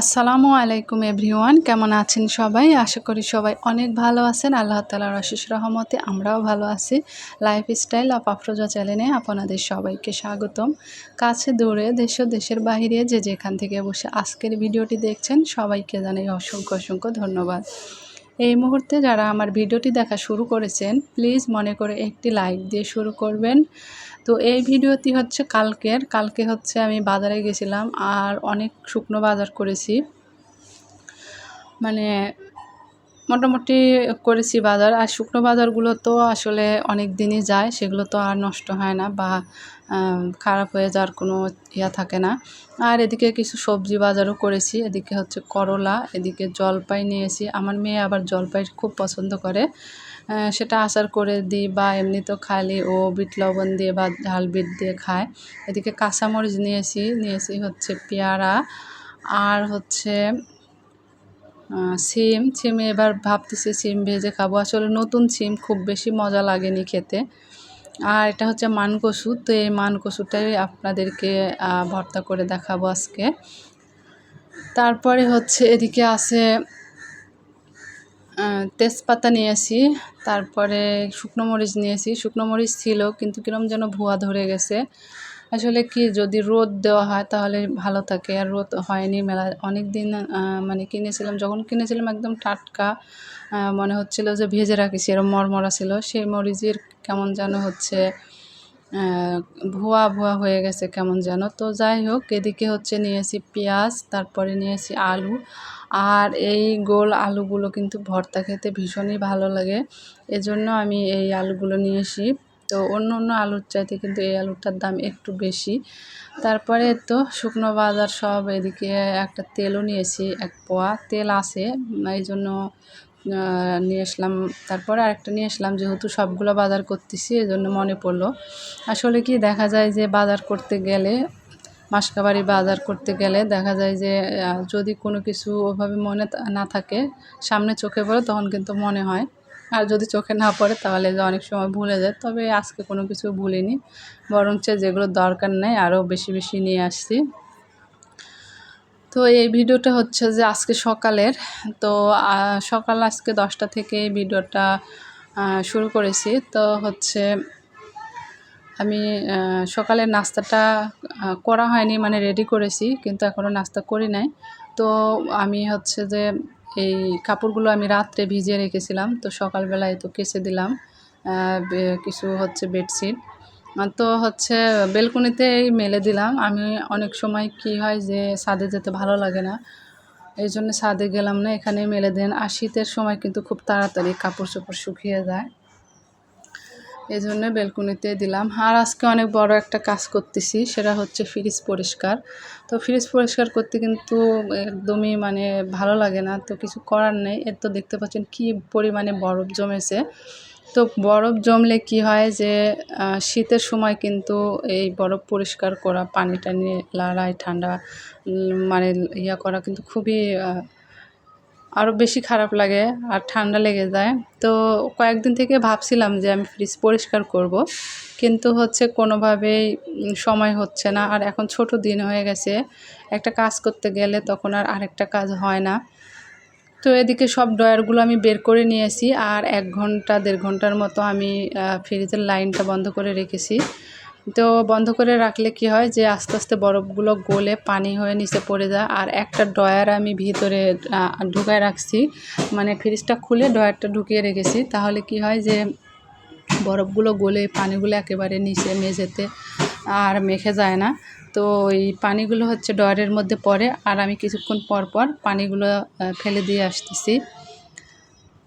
আসসালামু আলাইকুম এভরিওয়ান, কেমন আছেন সবাই? আশা করি সবাই অনেক ভালো আছেন। আল্লাহ তালার আশিস রহমতে আমরাও ভালো আছি। লাইফ স্টাইল অফ আফরোজা চ্যানেলে আপনাদের সবাইকে স্বাগতম। কাছে দূরে, দেশ ও দেশের বাহিরে যে যেখান থেকে বসে আজকের ভিডিওটি দেখছেন, সবাইকে জানাই অসংখ্য অসংখ্য ধন্যবাদ। এই মুহূর্তে যারা আমার ভিডিওটি দেখা শুরু করেছেন প্লিজ মনে করে একটি লাইক দিয়ে শুরু করবেন। তো এই ভিডিওটি হচ্ছে কালকের। কালকে হচ্ছে আমি বাজারে গেছিলাম আর অনেক শুকনো বাজার করেছি। মানে মোটামুটি করেছি বাজার। আর শুকনো বাজারগুলো তো আসলে অনেক দিনই যায়, সেগুলো তো আর নষ্ট হয় না বা খারাপ হয়ে যাওয়ার কোনো ইয়া থাকে না। আর এদিকে কিছু সবজি বাজারও করেছি, এদিকে হচ্ছে করলা, এদিকে জলপাই নিয়েছি। আমার মেয়ে আবার জলপাই খুব পছন্দ করে। সেটা আচার করে দিই বা এমনি তো খালি ও বিট লবণ দিয়ে বা ঝাল বিট দিয়ে খায়। এদিকে কাঁচামরিচ নিয়েছি নিয়েছি হচ্ছে পেয়ারা। আর হচ্ছে সিম সিম এবার ভাবতেছি সিম ভেজে খাব। আসলে নতুন সিম, খুব বেশি মজা লাগেনি খেতে। আর এটা হচ্ছে মানকসু, তো এই মানকসুটাই আপনাদেরকে ভর্তা করে দেখাবো আজকে। তারপরে হচ্ছে এদিকে আছে তেজপাতা নিয়েছি তারপরে শুকনো মরিচ নিয়েছি শুকনো মরিচ ছিল, কিন্তু কীরকম যেন ভুয়া ধরে গেছে। আসলে কি যদি রোদ দেওয়া হয় তাহলে ভালো থাকে। আর রোদ হয়নি মেলা অনেক দিন মানে কিনেছিলাম, যখন কিনেছিলাম একদম টাটকা মনে হচ্ছিল যে ভেজে রাখেছি এরকম মরমরা ছিল। সেই মরিচের কেমন যেন হচ্ছে ভুয়া ভুয়া হয়ে গেছে কেমন যেন। তো যাই হোক, এদিকে হচ্ছে নিয়েছি পেঁয়াজ, তারপরে নিয়েছি আলু। আর এই গোল আলুগুলো কিন্তু ভর্তা খেতে ভীষণই ভালো লাগে। এজন্য আমি এই আলুগুলো নিয়েছি তো অন্য অন্য আলুর চাইতে কিন্তু এই আলুটার দাম একটু বেশি। তারপরে তো শুকনো বাজার সব এদিকে একটা তেলও নিয়েছি, এক পোয়া তেল আছে, এই জন্য নিয়ে আসলাম। তারপরে আরেকটা নিয়ে আসলাম, যেহেতু সবগুলো বাজার করতেছি, এই জন্য মনে পড়ল। আসলে কি দেখা যায় যে বাজার করতে গেলে, মাসকাবাড়ি বাজার করতে গেলে দেখা যায় যে যদি কোনো কিছু ওভাবে মনে না থাকে, সামনে চোখে পড়ে তখন কিন্তু মনে হয়। আর যদি চোখে না পড়ে তাহলে অনেক সময় ভুলে যায়। তবে আজকে কোনো কিছু ভুলিনি। বরঞ্চ যেগুলো দরকার নেই আরও বেশি বেশি নিয়ে আসছি। তো এই ভিডিওটা হচ্ছে যে আজকে সকালের। তো সকাল আজকে দশটা থেকে ভিডিওটা শুরু করেছি। তো হচ্ছে আমি সকালের নাস্তাটা করা হয়নি মানে রেডি করেছি। কিন্তু এখনও নাস্তা করি নাই। তো আমি হচ্ছে যে এই কাপড়গুলো আমি রাত্রে ভিজিয়ে রেখেছিলাম, তো সকালবেলায় তো কেচে দিলাম কিছু হচ্ছে বেডশিট। তো হচ্ছে বেলকনিতেই মেলে দিলাম। আমি অনেক সময় কি হয় যে ছাদে যেতে ভালো লাগে না, এই জন্য ছাদে গেলাম না এখানে মেলে দেন। আর শীতের সময় কিন্তু খুব তাড়াতাড়ি কাপড় চোপড় শুকিয়ে যায়। এই জন্য বেলকুনিতে দিলাম। আর আজকে অনেক বড় একটা কাজ করতেছি, সেটা হচ্ছে ফ্রিজ পরিষ্কার। তো ফ্রিজ পরিষ্কার করতে কিন্তু একদমই মানে ভালো লাগে না, তো কিছু করার নেই। এর তো দেখতে পাচ্ছেন কি পরিমাণে বরফ জমেছে। তো বরফ জমলে কি হয় যে শীতের সময় কিন্তু এই বরফ পরিষ্কার করা, পানিটা নিয়ে, লড়াই, ঠান্ডা মানে ইয়া করা কিন্তু খুবই আরও বেশি খারাপ লাগে আর ঠান্ডা লেগে যায়। তো কয়েকদিন থেকে ভাবছিলাম যে আমি ফ্রিজ পরিষ্কার করব, কিন্তু হচ্ছে কোনোভাবেই সময় হচ্ছে না। আর এখন ছোট দিন হয়ে গেছে, একটা কাজ করতে গেলে তখন আর আরেকটা কাজ হয় না। তো এদিকে সব ড্রয়ারগুলো আমি বের করে নিয়েছি, আর এক ঘণ্টা, দেড় ঘণ্টার মতো আমি ফ্রিজের লাইনটা বন্ধ করে রেখেছি। তো বন্ধ করে রাখলে কি হয় যে আস্তে আস্তে বরফগুলো গলে পানি হয়ে নিচে পড়ে যায়। আর একটা ড্রয়ার আমি ভিতরে ঢুকায় রাখছি। মানে ফ্রিজটা খুলে ড্রয়ারটা ঢুকিয়ে রেখেছি। তাহলে কি হয় যে বরফগুলো গলে পানিগুলো একেবারে নিচে মেঝেতে আর মেখে যায় না। তো এই পানিগুলো হচ্ছে ডয়ারের মধ্যে পড়ে। আর আমি কিছুক্ষণ পর পর পানিগুলো ফেলে দিয়ে আসতেছি।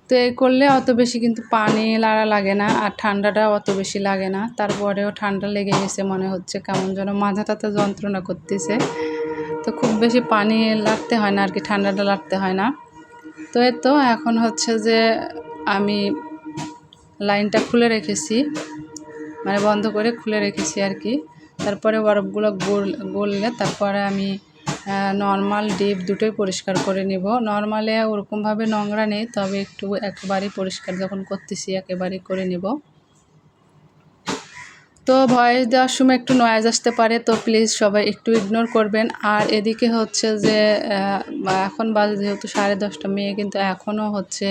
তো এই করলে অত বেশি কিন্তু পানি লাড়া লাগে না, আর ঠান্ডাটা অত বেশি লাগে না। তারপরেও ঠান্ডা লেগে গেছে মনে হচ্ছে, কেমন যেন মাথা টাথা যন্ত্রণা করতেছে। তো খুব বেশি পানি লাগতে হয় না, আর কি ঠান্ডাটা লাগতে হয় না। তো এ তো এখন হচ্ছে যে আমি লাইনটা খুলে রেখেছি মানে বন্ধ করে খুলে রেখেছি আর কি। তারপরে বরফগুলো গোল, গললে তারপরে আমি নর্মাল ডিপ দুটোই পরিষ্কার করে নিব। নর্মালে ওরকমভাবে নোংরা নেই, তবে একটু একেবারেই পরিষ্কার যখন করতেছি, একেবারেই করে নেব। তো ভয়েস দেওয়ার সময় একটু নয়েজ আসতে পারে, তো প্লিজ সবাই একটু ইগনোর করবেন। আর এদিকে হচ্ছে যে এখন বাজে যেহেতু সাড়ে দশটা, মেয়ে কিন্তু এখনও হচ্ছে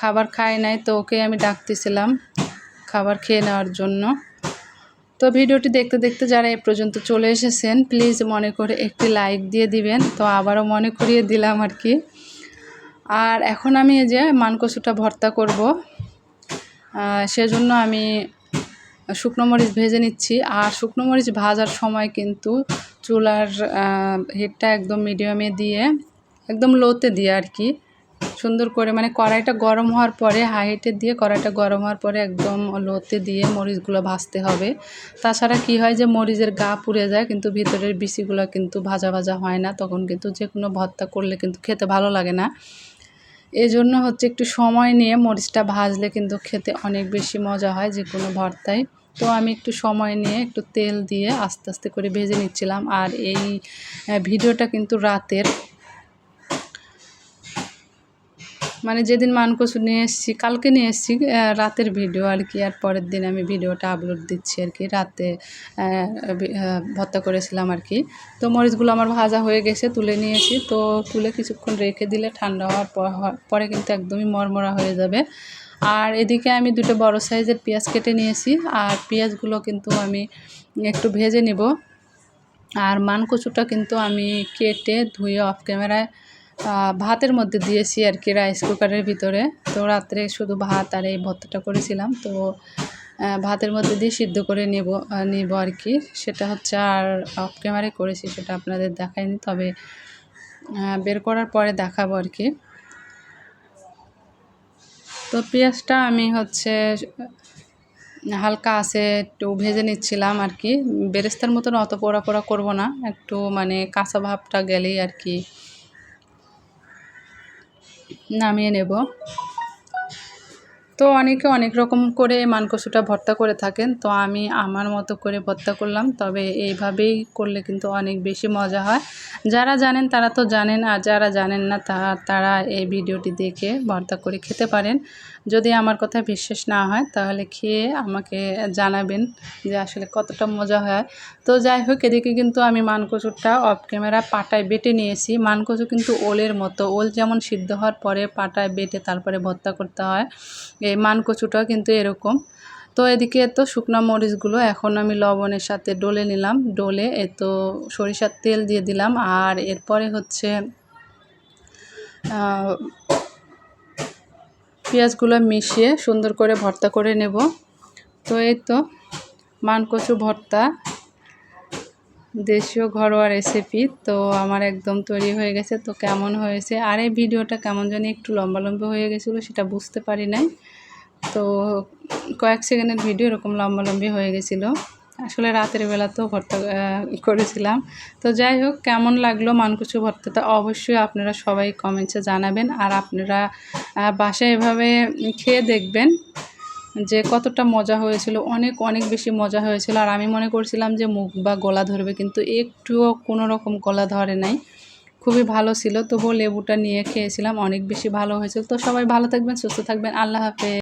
খাবার খায় নাই, তো ওকে আমি ডাকতেছিলাম, খাবার খেয়ে নেওয়ার জন্য। তো ভিডিওটি দেখতে দেখতে যারা এ পর্যন্ত চলে এসেছেন প্লিজ মনে করে একটি লাইক দিয়ে দিবেন। তো আবারও মনে করিয়ে দিলাম আর কি। আর এখন আমি এই যে মানকসুটা ভর্তা করব। সেজন্য আমি শুকনো মরিচ ভেজে নিচ্ছি। আর শুকনো মরিচ ভাজার সময় কিন্তু চুলার হিটটা একদম মিডিয়ামে দিয়ে, একদম লোতে দিয়ে আর কি। সুন্দর করে মানে কড়াইটা গরম হওয়ার পরে হাই হিটে দিয়ে কড়াইটা গরম হওয়ার পরে একদম লোতে দিয়ে মরিচগুলো ভাজতে হবে। তাছাড়া কি হয় যে, মরিচের গা পুড়ে যায়, কিন্তু ভিতরের বিচিগুলো কিন্তু ভাজা ভাজা হয় না। তখন কিন্তু যে কোনো ভর্তা করলে কিন্তু খেতে ভালো লাগে না। এই জন্য হচ্ছে একটু সময় নিয়ে মরিচটা ভাজলে কিন্তু খেতে অনেক বেশি মজা হয় যে কোনো ভর্তায়। তো আমি একটু সময় নিয়ে একটু তেল দিয়ে আস্তে আস্তে করে ভেজে নিচ্ছিলাম। আর এই ভিডিওটা কিন্তু রাতের মানে যেদিন মানকসু নিয়ে এসেছি, কালকে নিয়ে এসেছি রাতের ভিডিও আর কি, আর পরের দিন আমি ভিডিওটা আপলোড দিচ্ছি আর কি, রাতে ভর্তা করেছিলাম আর কি। তো মরিচগুলো আমার ভাজা হয়ে গেছে, তুলে নিয়েছি। তো তুলে কিছুক্ষণ রেখে দিলে ঠান্ডা হওয়ার পর কিন্তু একদমই মরমরা হয়ে যাবে। আর এদিকে আমি দুটো বড় সাইজের পেঁয়াজ কেটে নিয়েছি, আর পেঁয়াজগুলো কিন্তু আমি একটু ভেজে নিব। আর মানকচুটা কিন্তু আমি কেটে ধুয়ে অফ ক্যামেরায় ভাতের মধ্যে দিয়েছি আর কি রাইস কুকারের ভিতরে। তো রাত্রে শুধু ভাত আর এই ভর্তাটা করেছিলাম। তো ভাতের মধ্যে দিয়ে সিদ্ধ করে নেব নিব আর কি। সেটা হচ্ছে আর অফ ক্যামেরায় করেছি, সেটা আপনাদের দেখাইনি। তবে বের করার পরে দেখাবো আর কি। তো পেঁয়াজটা আমি হচ্ছে, হালকা আছে, একটু ভেজে নিচ্ছিলাম আর কি। বেরেস্তার মতন অত পোড়া পোড়া করব না। একটু মানে কাঁচা ভাবটা গেলেই আর কি নামিয়ে নেব। তো অনেকে অনেক রকম করে মানকসুটা ভর্তা করে থাকেন, তো আমি আমার মতো করে ভর্তা করলাম। তবে এইভাবেই করলে কিন্তু অনেক বেশি মজা হয়। যারা জানেন তারা তো জানেন, আর যারা জানেন না তারা এই ভিডিওটি দেখে ভর্তা করে খেতে পারেন। যদি আমার কথা বিশ্বাস না হয়, তাহলে খেয়ে আমাকে জানাবেন যে আসলে কতটা মজা হয়। তো যাই হোক, এদিকে কিন্তু আমি মানকচুরটা অফ ক্যামেরা পাটায় বেটে নিয়েছি। মানকচু কিন্তু ওলের মতো। ওল যেমন সিদ্ধ হওয়ার পরে পাটায় বেটে তারপরে ভর্তা করতে হয়, এই মানকচুটাও কিন্তু এরকম। তো এদিকে তো শুকনো মরিচগুলো এখন আমি লবণের সাথে ডলে নিলাম। ডলে এ তো সরিষার তেল দিয়ে দিলাম। আর এরপরে হচ্ছে পেঁয়াজগুলো মিশিয়ে সুন্দর করে ভর্তা করে নেব। তো এই তো মানকচু ভর্তা, দেশীয় ঘরোয়া রেসিপি তো আমার একদম তৈরি হয়ে গেছে। তো কেমন হয়েছে আর এই ভিডিওটা কেমন জানি একটু লম্বা লম্বা হয়ে গেছিল, সেটা বুঝতে পারি নাই। তো কয়েক সেকেন্ডের ভিডিও এরকম লম্বা লম্বি হয়ে গেছিল। আসলে রাতের বেলা তো ভর্তা করেছিলাম। তো যাই হোক, কেমন লাগল মানকুচু ভর্তাটা? অবশ্যই আপনারা সবাই কমেন্টসে জানাবেন। আর আপনারা বাসায় এভাবে খেয়ে দেখবেন যে কতটা মজা হয়েছিল। অনেক অনেক বেশি মজা হয়েছিল। আর আমি মনে করছিলাম যে মুখ বা গলা ধরবে, কিন্তু একটুও কোনো রকম গলা ধরে নাই। খুবই ভালো ছিল। তবুও লেবুটা নিয়ে খেয়েছিলাম। অনেক বেশি ভালো হয়েছিল। তো সবাই ভালো থাকবেন, সুস্থ থাকবেন। আল্লাহ হাফেজ।